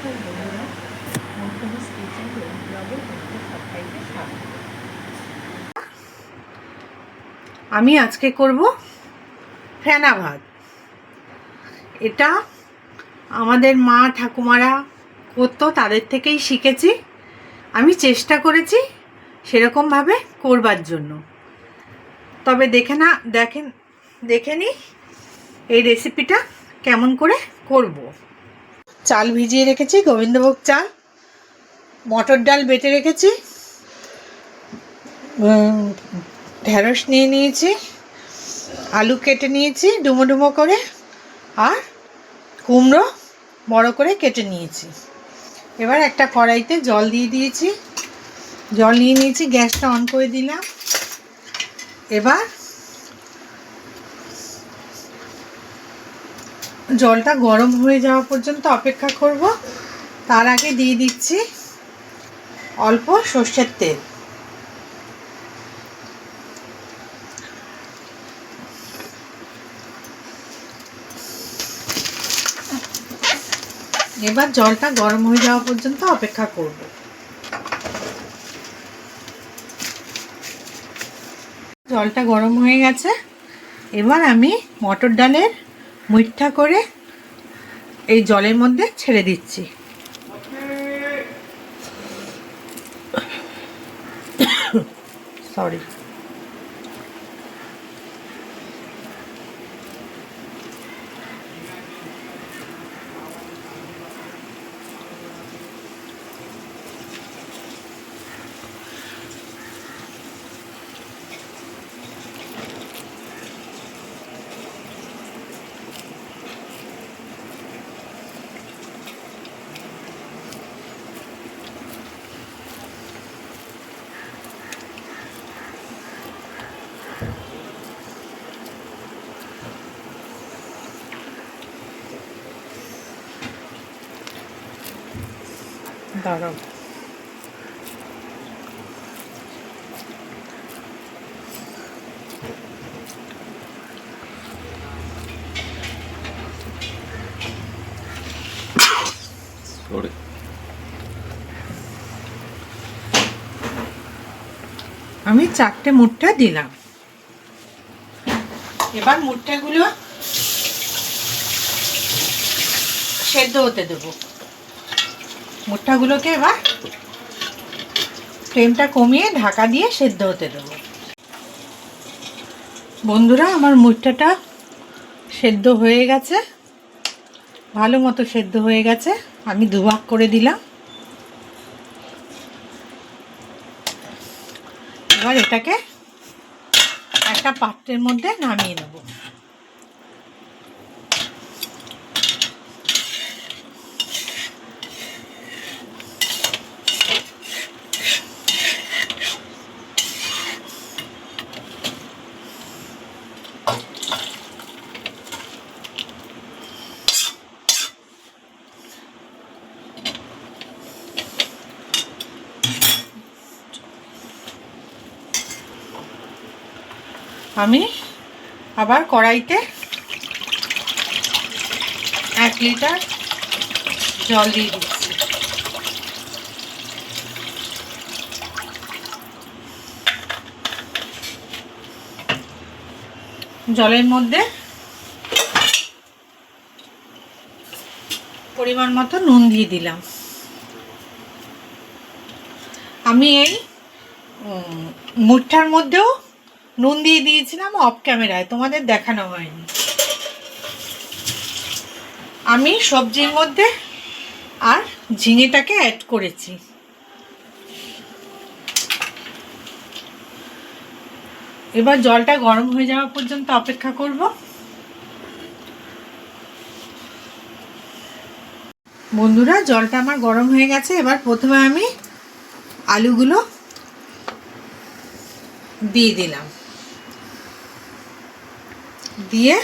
নমস্কার বন্ধুরা মৌসুমি কিচেন ব্লগে তোমাদের সবাইকে স্বাগত। আমি আজকে করব ফেনা ভাত। এটা আমাদের মা ঠাকুমারা করতো, তাদের থেকেই শিখেছি। আমি চেষ্টা করেছি সেরকমভাবে করবার জন্য। তবে দেখে না, দেখেন, দেখে নি এই রেসিপিটা কেমন করে করব। চাল ভিজিয়ে রেখেছি, গোবিন্দভোগ চাল, মটর ডাল বেটে রেখেছি ঢেঁড়স নিয়ে নিয়েছি, আলু কেটে নিয়েছি, ডুমো ডুমো করে, আর কুমড়ো বড় করে কেটে নিয়েছি। এবার একটা কড়াইতে জল দিয়ে দিয়েছি, জল নিয়ে নিয়েছি, গ্যাসটা অন করে দিলাম। এবার জলটা গরম হয়ে যাওয়া পর্যন্ত অপেক্ষা করব। তার আগে দিয়ে দিচ্ছি অল্প সর্ষের তেল। এবার জলটা গরম হয়ে যাওয়া পর্যন্ত অপেক্ষা করব। জলটা গরম হয়ে গেছে। এবার আমি মটর ডালের মুঠা করে এই জলের মধ্যে ছেড়ে দিচ্ছি। সরি দাঁড়াও। Sorry. আমি চারটে মুঠটা দিলাম। এবার মুঠটাগুলো সেদ্ধ হতে দেবো। মুঠটাগুলোকে এবার ফ্লেমটা কমিয়ে ঢাকা দিয়ে সেদ্ধ হতে দেবো। বন্ধুরা, আমার মুঠটাটা সেদ্ধ হয়ে গেছে। ভালো মতো সেদ্ধ হয়ে গেছে। আমি দুভাগ করে দিলাম। এবার এটাকে একটা পাত্রের মধ্যে নামিয়ে নেব। আমি আবার কড়াইতে এক লিটার জল দিয়ে দিচ্ছি। জলের মধ্যে পরিমাণ মতো নুন দিয়ে দিলাম। আমি এই মুঠার মধ্যেও নুন দিয়ে দিয়েছিলাম অফ ক্যামেরায় তোমাদের দেখানো হয়নি। আমি সবজির মধ্যে আর ঝিঙেটাকে অ্যাড করেছি। এবার জলটা গরম হয়ে যাওয়া পর্যন্ত অপেক্ষা করব। বন্ধুরা, জলটা আমার গরম হয়ে গেছে। এবার প্রথমে আমি আলুগুলো দিয়ে দিলাম। দিয়ে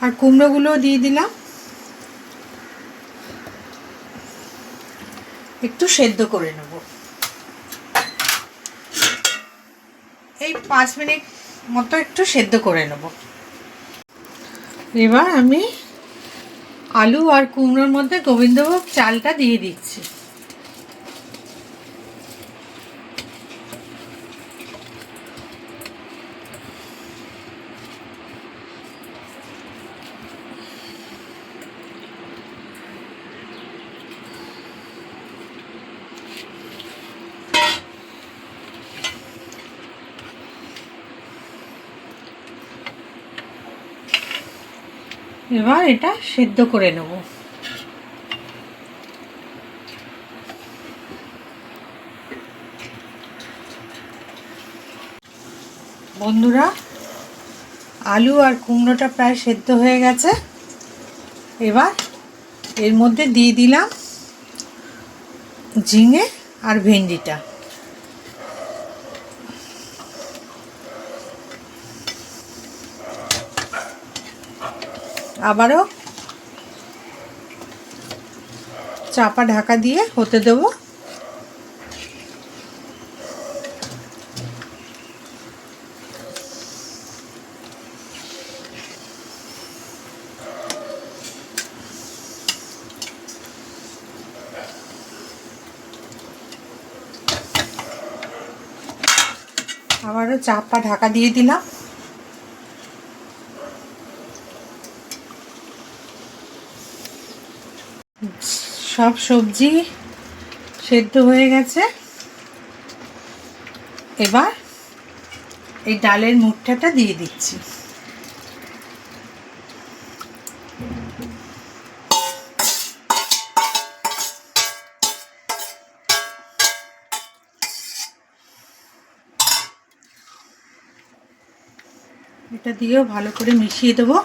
আর কুমড়োগুলো দিয়ে দিলাম। একটু সেদ্ধ করে নেব। এই পাঁচ মিনিট মতো একটু সেদ্ধ করে নেব। এবার আমি আলু আর কুমড়োর মধ্যে গোবিন্দভোগ চালটা দিয়ে দিচ্ছি। এবার এটা সেদ্ধ করে নেব। বন্ধুরা, আলু আর কুমড়োটা প্রায় সেদ্ধ হয়ে গেছে। এবার এর মধ্যে দিয়ে দিলাম ঝিঙে আর ভেন্ডিটা। আবারও চাপা ঢাকা দিয়ে হতে দেবো। আবারও চাপা ঢাকা দিয়ে দিলাম। সব সবজি সেদ্ধ হয়ে গেছে। এবার এই ডালের মুঠাটা দিয়ে দিচ্ছি। এটা দিয়েও ভালো করে মিশিয়ে দেবো।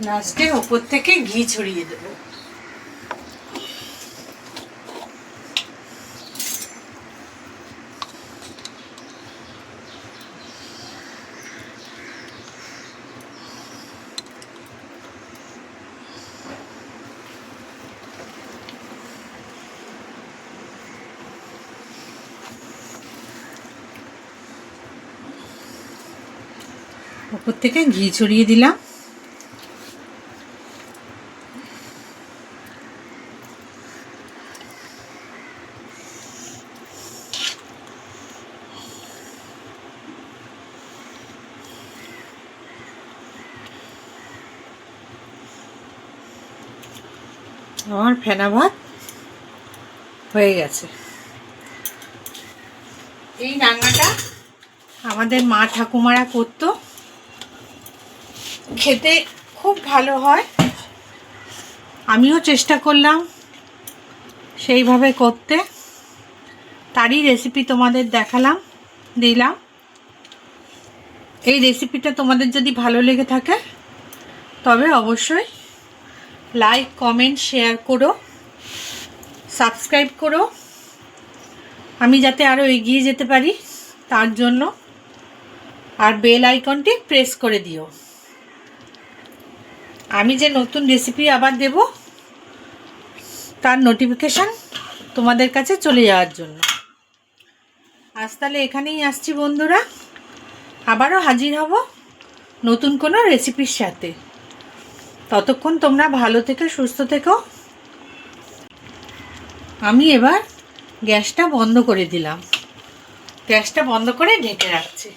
লাস্টে ওপর থেকে ঘি ছড়িয়ে দেবো। ওপর থেকে ঘি ছড়িয়ে দিলাম। আমার ফেনা ভাত হয়ে গেছে। এই রান্নাটা আমাদের মা ঠাকুমারা করতো। খেতে খুব ভালো হয়। আমিও চেষ্টা করলাম সেইভাবে করতে। তারই রেসিপি তোমাদের দেখালাম, দিলাম। এই রেসিপিটা তোমাদের যদি ভালো লেগে থাকে, তবে অবশ্যই লাইক কমেন্ট শেয়ার করো সাবস্ক্রাইব করো। আমি যাতে আরও এগিয়ে যেতে পারি, তার জন্য। আর বেল আইকনটি প্রেস করে দিও। আমি যে নতুন রেসিপি আবার দেব, তার নোটিফিকেশান তোমাদের কাছে চলে যাওয়ার জন্য। আজ তাহলে এখানেই আসছি বন্ধুরা। আবারও হাজির হব নতুন কোনো রেসিপির সাথে। ততক্ষণ তোমরা ভালো থেকে, সুস্থ থেকো। আমি এবার গ্যাসটা বন্ধ করে দিলাম। গ্যাসটা বন্ধ করে ঢেকে রাখছি।